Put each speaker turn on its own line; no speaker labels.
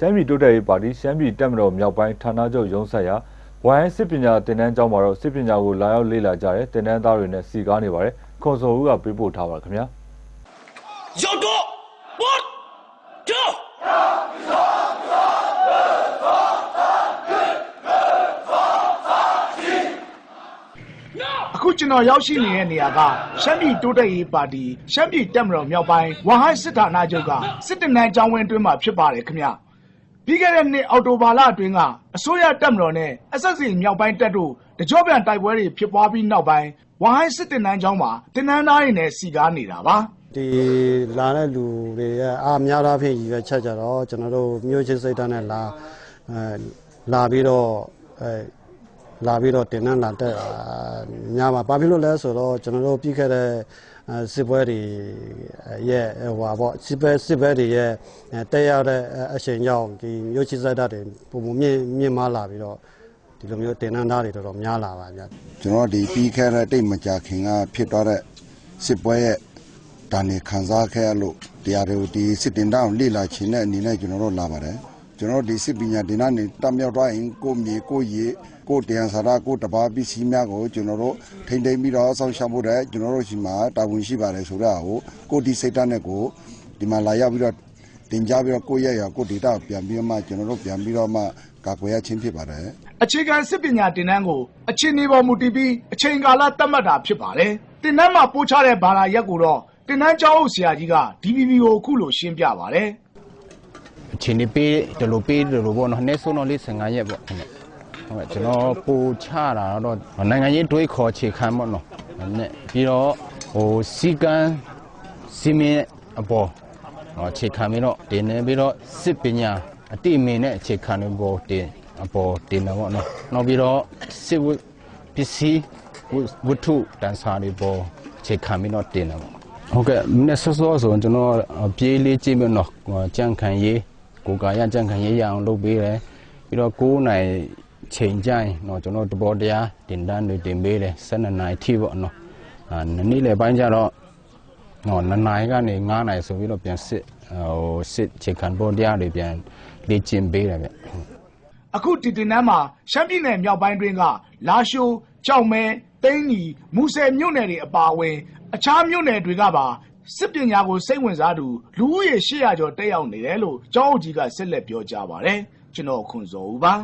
ရှမ်းပြည်တိုးတက်ရေးပါတီရှမ်းပြည်တက်မတော်မြောက်ပိုင်းဌာနချုပ်ရုံးဆက်ရာဝိုင်းစစ်ပညာသင်တန်းကျောင်းမှာတော့စစ်ပညာကိုလာရောက်လေ့လာကြတဲ့သင်တန်းသားတွေနဲ့စီကားနေပါတယ်ခွန်စော်ဦးကပြပို့ထားပါခင်ဗျာ
ရုတ်တော့ဘောကျော်
အခုကျွန်တော်ရောက်ရှိနေတဲ့နေရာကရှမ်းပြည်တိုးတက်ရေးပါတီရှမ်းပြည်တက်မတော်မြောက်ပိုင်းဝဟိုင်းစစ်ဌာနချုပ်ကစစ်တနန်းကျောင်းဝင်းအတွင်းမှာဖြစ်ပါတယ်ခင်ဗျာ။ ပြီးခဲ့တဲ့နှစ် အောက်တိုဘာလအတွင်းက အစိုးရတက်မတော်နဲ့ SSC မြောက်ပိုင်းတပ်တို့ တကြောပြန် တိုက်ပွဲတွေ ဖြစ်ပွားပြီးနောက်ပိုင်းဝဟိုင်းစစ်တနန်းကျောင်းမှာတင်နန်းသားတွေနဲ့စီကားနေတာပါ
ဒီလာတဲ့လူတွေရဲ့ အားများတာဖြင့် ရည်ရွယ်ချက်ကြတော့ ကျွန်တော်တို့ မြို့ချင်းစိတ်ဓာတ်နဲ့ လာအဲလာပြီးတော့အဲ လာပြီးတော့တင်နန်းလာတက်အာများမှာဘာဖြစ်လို့လဲဆိုတော့ကျွန်တော်တို့ပြီးခဲ့တဲ့အဲစစ်ပွဲတွေရဲ့ဟိုပါပေါ့စစ်ပွဲစစ်ပွဲတွေရဲ့အဲတက်ရောက်တဲ့အချိန်ကြောင့်ဒီမြို့ချင်းစိတ်ဓာတ်တွေပုံပုံမြင့်မြင့်မားလာပြီးတော့ဒီလိုမျိုးတင်နန်းသားတွေတော်တော်များလာပါဗျာ
ကျွန်တော်ဒီပြီးခဲ့တဲ့တိတ်မကြခင်ကဖြစ်သွားတဲ့စစ်ပွဲရဲ့ဒါနေခံစားခဲ့ရလို့တရားတွေကိုဒီစစ်တင်တောင်းလေ့လာခြင်းတဲ့အနေနဲ့ကျွန်တော်တို့လာပါတယ် ကျွန်တော်တို့ဒီစစ်ပညာတင်ကနေတမြောက်သွားရင်ကိုမြေကိုရေကိုတရားစာရကိုတဘာပစ္စည်းများကိုကျွန်တော်တို့ထိမ့်သိမ်းပြီးတော့ဆောင်းရှောက်ဖို့တဲ့ကျွန်တော်တို့ရှိမှာတာဝန်ရှိပါတယ်ဆိုတော့ကိုကိုဒီစိတ်ဓာတ်နဲ့ကိုဒီမှာလာရောက်ပြီးတော့တင်ကြပြီးတော့ကိုယ့်ရဲ့ရကိုဒေတာပြန်ပြီးတော့မှကျွန်တော်တို့ပြန်ပြီးတော့မှကာကွယ်ရခြင်းဖြစ်ပါတယ်
အခြေခံစစ်ပညာတင်နန်းကိုအချိန်နေပေါ်မူတည်ပြီးအချိန်ကာလသတ်မှတ်တာဖြစ်ပါတယ်တင်နန်းမှာပို့ချတဲ့ဘာသာရက်ကိုတော့တင်နန်းကျောင်းအုပ်ဆရာကြီးက DVB ကိုအခုလိုရှင်းပြပါတယ်
အချိန်နေပေးတယ်လို့ပေးတယ်လို့ပေါ့နော်နေ့ဆုံးတော့လေး15ရက်ပေါ့ဟုတ်ကဲ့ဟုတ်ကဲ့ကျွန်တော်ပူချတာတော့နိုင်ငံရေးတွေးခေါ်ခြေခံပေါ့နော်နဲ့ပြီးတော့ဟိုစီကံစီမင်းအပေါ်ဟောခြေခံပြီးတော့တင်နေပြီးတော့စစ်ပညာအတိအမင်းနဲ့ခြေခံတဲ့ပေါ်တင်အပေါ်တင်တယ်ပေါ့နော်နောက်ပြီးတော့စစ်ဝတ်ပစ္စည်းဝတ်ဝတ္ထုတန်စာတွေပေါ်ခြေခံပြီးတော့တင်တယ်ပေါ့ဟုတ်ကဲ့မနေ့စောစောဆိုရင်ကျွန်တော်ပြေးလေးကြည့်မယ်နော်ဟိုကြံ့ခံရေး ကိုယ်ကာယကြံ့ခံရေးရအောင်လုပ်ပေးတယ်ပြီးတော့9နိုင်ချိန်ကြိုင်နော်ကျွန်တော်တဘောတရားတင်တန်းတွေတင်ပေးတယ်12နိုင်ထိပေါ့နော်အာနေ့လေပိုင်းကျတော့နော်2နိုင်ကနေ9နိုင်ဆိုပြီးတော့ပြန်စစ်ဟိုစစ်ချိန်ခံဘောတရားတွေပြန်လေ့ကျင့်ပေးတယ်ဗျ
အခုဒီတင်နန်းမှာရှမ်းပြည်နယ်မြောက်ပိုင်းတွင်းကလာရှိုးကြောက်မဲတိန်းညီမူဆယ်မြို့နယ်တွေအပါအဝင် အခြားမြို့နယ်တွေကပါ စစ်ပညာကို စိတ်ဝင်စားသူ လူဦးရေ800ကျော် တက်ရောက်နေတယ်လို့ ကျောင်းအုပ်ကြီးက ဆက်လက်ပြောကြားပါတယ် ကျွန်တော် ခွန်စောဦးပါ